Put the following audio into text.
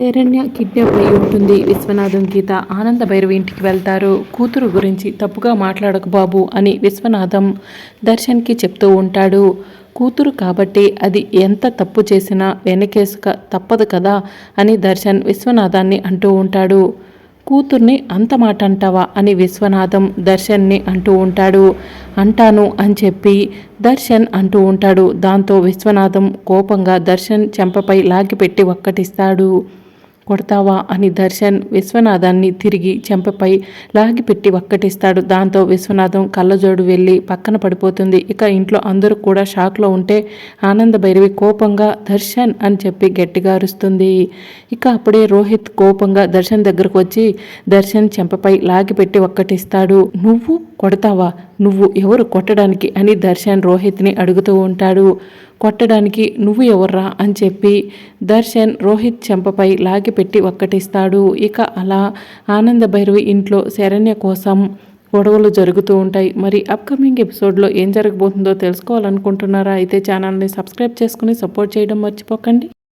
Saranya kidnap అయి ఉంటుంది. విశ్వనాథం గీత ఆనంద భైరవి ఇంటికి వెళ్తారు. కూతురు గురించి తప్పుగా మాట్లాడకు బాబు అని విశ్వనాథం దర్శన్కి చెప్తూ ఉంటాడు. కూతురు కాబట్టి అది ఎంత తప్పు చేసినా వెనకేసుక తప్పదు కదా అని దర్శన్ విశ్వనాథాన్ని అంటూ ఉంటాడు. కూతుర్ని అంత మాట అంటావా అని విశ్వనాథం దర్శన్ని అంటూ ఉంటాడు. అంటాను అని చెప్పి దర్శన్ అంటూ ఉంటాడు. దాంతో విశ్వనాథం కోపంగా దర్శన్ చెంపపై లాగిపెట్టి ఒక్కటిస్తాడు. కొడతావా అని దర్శన్ విశ్వనాథాన్ని తిరిగి చెంపపై లాగిపెట్టి ఒక్కటిస్తాడు. దాంతో విశ్వనాథం కళ్ళజోడు వెళ్ళి పక్కన పడిపోతుంది. ఇక ఇంట్లో అందరూ కూడా షాక్లో ఉంటే ఆనంద భైరవి కోపంగా దర్శన్ అని చెప్పి గట్టిగా అరుస్తుంది. ఇక అప్పుడే రోహిత్ కోపంగా దర్శన్ దగ్గరకు వచ్చి దర్శన్ చెంపపై లాగిపెట్టి ఒక్కటిస్తాడు. నువ్వు కొడతావా? నువ్వు ఎవరు కొట్టడానికి? అని దర్శన్ రోహిత్ని అడుగుతూ ఉంటాడు. కొట్టడానికి నువ్వు ఎవర్రా అని చెప్పి దర్శన్ రోహిత్ చెంపపై లాగిపెట్టి ఒక్కటిస్తాడు. ఇక అలా ఆనంద భైరవి ఇంట్లో శరణ్య కోసం గొడవలు జరుగుతూ ఉంటాయి. మరి అప్కమింగ్ ఎపిసోడ్లో ఏం జరగబోతుందో తెలుసుకోవాలనుకుంటున్నారా? అయితే ఛానల్ని సబ్స్క్రైబ్ చేసుకుని సపోర్ట్ చేయడం మర్చిపోకండి.